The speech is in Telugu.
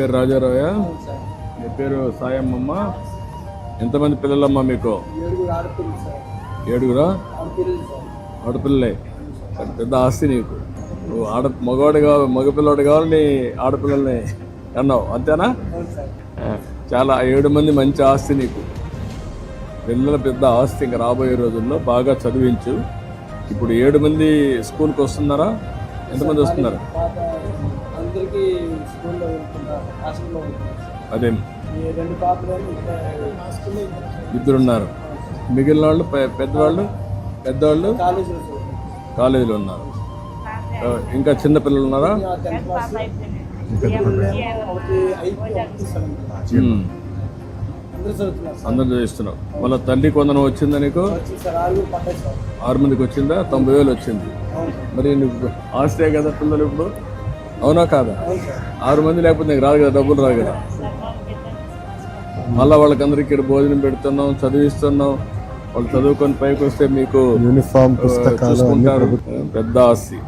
పేరు సార్ మీ పేరు సాయమ్మమ్మ. ఎంతమంది పిల్లలమ్మా మీకు? ఏడుగురు ఆడపిల్లలు పెద్ద- ఆస్తి నీకు. నువ్వు ఆడ మగవాడు కావాలి మగపిల్లవాడు కావాలి నీ ఆడపిల్లల్ని అన్నావు. అంతేనా? చాలా ఏడు మంది మంచి ఆస్తి నీకు. పిల్లల పెద్ద ఆస్తి ఇంకా రాబోయే రోజుల్లో బాగా చదివించు. ఇప్పుడు ఏడు మంది స్కూల్కి వస్తున్నారా? ఎంతమంది వస్తున్నారు? పాత అందరికీ స్కూల్లో హాస్టల్లో అదే. ఈ రెండు పాపలు ఇద్దరున్నారు. మిగిలిన వాళ్ళు పెద్దవాళ్ళు పెద్దవాళ్ళు కాలేజీలో ఉన్నారు. ఇంకా చిన్న పిల్లలు ఉన్నారా? అందరూ చదివిస్తున్నావు వాళ్ళ తల్లి కొందరం వచ్చిందా నీకు? ఆరు మందికి వచ్చిందా? తొంభై వేలు వచ్చింది. మరి నువ్వు ఆస్తే కదా పిల్లలు ఇప్పుడు? అవునా కాదా? ఆరు మంది లేకపోతే నీకు రాదు కదా డబ్బులు రాదు కదా. మళ్ళీ వాళ్ళకందరికీ ఇక్కడ భోజనం పెడుతున్నాం చదివిస్తున్నాం. వాళ్ళు చదువుకొని పైకి వస్తే మీకు యూనిఫామ్ పుస్తకాలు పెద్ద ఆస్తి.